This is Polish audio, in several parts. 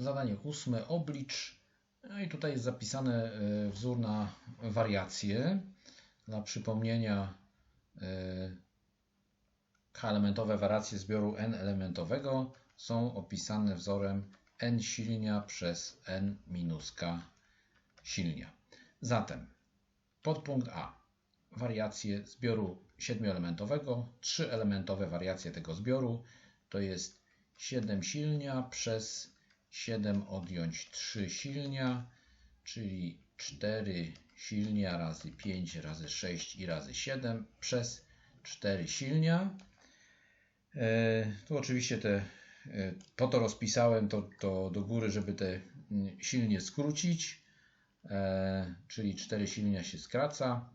Zadanie ósme, oblicz. No i tutaj jest zapisany e, wzór na wariacje. Dla przypomnienia e, K-elementowe wariacje zbioru n-elementowego są opisane wzorem n silnia przez n minus k silnia. Zatem podpunkt A. Wariacje zbioru siedmioelementowego, trzyelementowe wariacje tego zbioru to jest 7 silnia przez 7 odjąć 3 silnia, czyli 4 silnia razy 5 razy 6 i razy 7 przez 4 silnia. E, tu oczywiście te, e, po to rozpisałem to, to do góry, żeby te mm, silnie skrócić, e, czyli 4 silnia się skraca.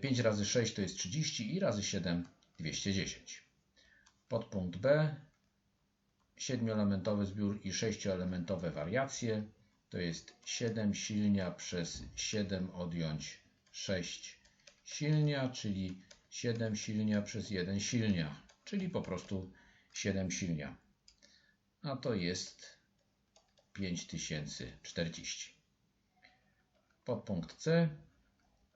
5 razy 6 to jest 30 i razy 7 210. Podpunkt B 7-elementowy zbiór i 6-elementowe wariacje to jest 7 silnia przez 7 odjąć 6 silnia, czyli 7 silnia przez 1 silnia, czyli po prostu 7 silnia. A to jest 5040. Podpunkt C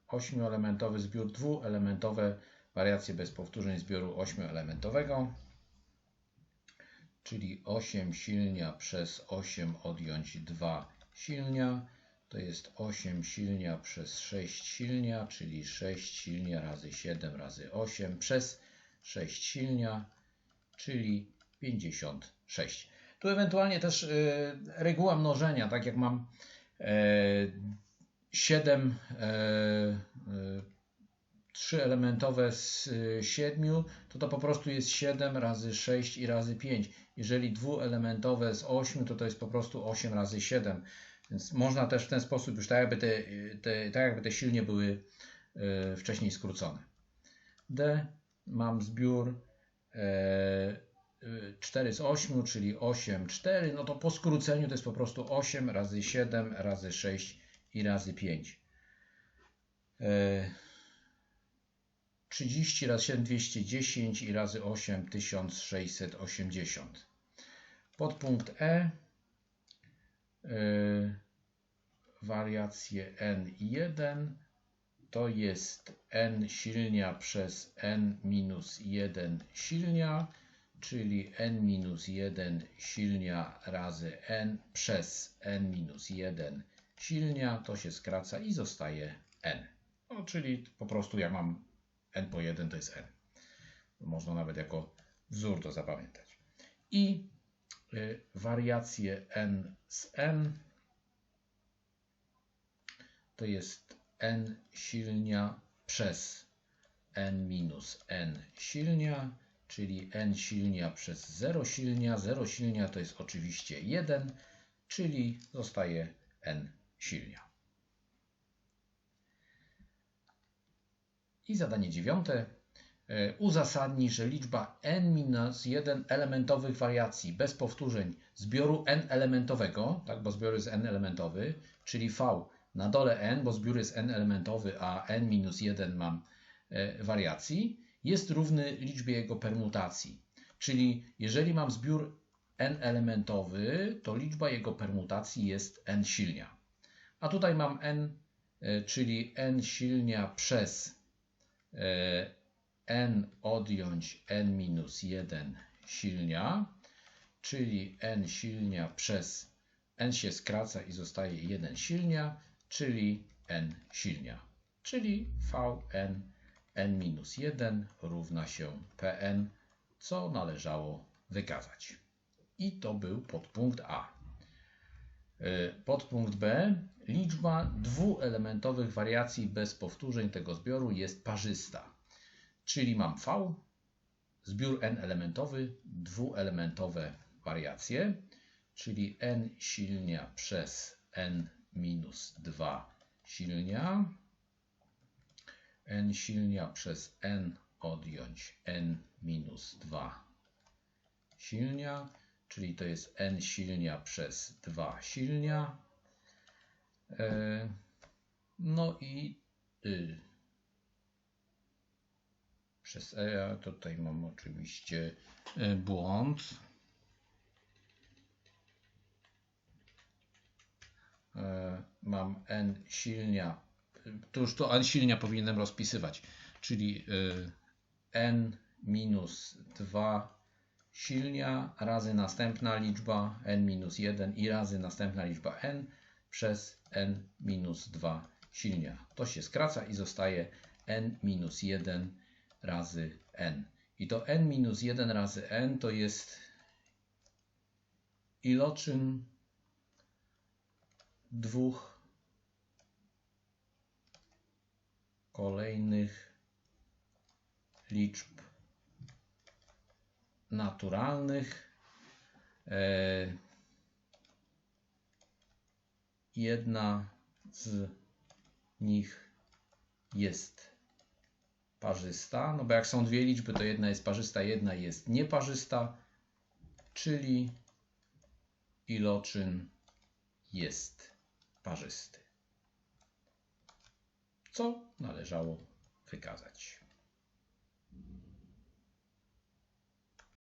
8-elementowy zbiór, dwuelementowe wariacje bez powtórzeń zbioru 8-elementowego czyli 8 silnia przez 8 odjąć 2 silnia, to jest 8 silnia przez 6 silnia, czyli 6 silnia razy 7 razy 8 przez 6 silnia, czyli 56. Tu ewentualnie też y, reguła mnożenia, tak jak mam y, 7 y, trzyelementowe z 7, to to po prostu jest 7 razy 6 i razy 5. Jeżeli dwuelementowe z 8, to to jest po prostu 8 razy 7. Więc można też w ten sposób już tak jakby te, te, tak jakby te silnie były e, wcześniej skrócone. D mam zbiór 4 e, z 8, czyli 8, 4. No to po skróceniu to jest po prostu 8 razy 7 razy 6 i razy 5. 30 razy 7 210 i razy 8 1680. Podpunkt E yy, wariacje n1 to jest n silnia przez n minus 1 silnia, czyli n minus 1 silnia razy n przez n minus 1 silnia, to się skraca i zostaje n. No, czyli po prostu jak mam n po 1 to jest n. Można nawet jako wzór to zapamiętać. I y, wariacje n z n to jest n silnia przez n minus n silnia, czyli n silnia przez 0 silnia. 0 silnia to jest oczywiście 1, czyli zostaje n silnia. I zadanie dziewiąte. E, uzasadnij, że liczba n-1 elementowych wariacji bez powtórzeń zbioru n-elementowego, tak, bo zbiór jest n-elementowy, czyli v na dole n, bo zbiór jest n-elementowy, a n-1 mam e, wariacji, jest równy liczbie jego permutacji. Czyli jeżeli mam zbiór n-elementowy, to liczba jego permutacji jest n silnia. A tutaj mam n, e, czyli n silnia przez n odjąć n minus 1 silnia, czyli n silnia przez n się skraca i zostaje 1 silnia, czyli n silnia, czyli Vn n minus 1 równa się Pn, co należało wykazać. I to był podpunkt A. E, podpunkt B. Liczba dwuelementowych wariacji bez powtórzeń tego zbioru jest parzysta. Czyli mam V, zbiór n-elementowy, dwuelementowe wariacje, czyli n silnia przez n minus 2 silnia, n silnia przez n odjąć n minus 2 silnia, czyli to jest n silnia przez 2 silnia. E, no i y, przez e, ja tutaj mam oczywiście e, błąd. mam n silnia, to już to n silnia powinienem rozpisywać, czyli n minus 2 silnia razy następna liczba n minus 1 i razy następna liczba n przez n minus 2 silnia. To się skraca i zostaje n minus 1 razy n. I to n minus 1 razy n to jest iloczyn dwóch kolejnych liczb naturalnych. Jedna z nich jest parzysta, no bo jak są dwie liczby, to jedna jest parzysta, jedna jest nieparzysta, czyli iloczyn jest parzysty. Co należało wykazać.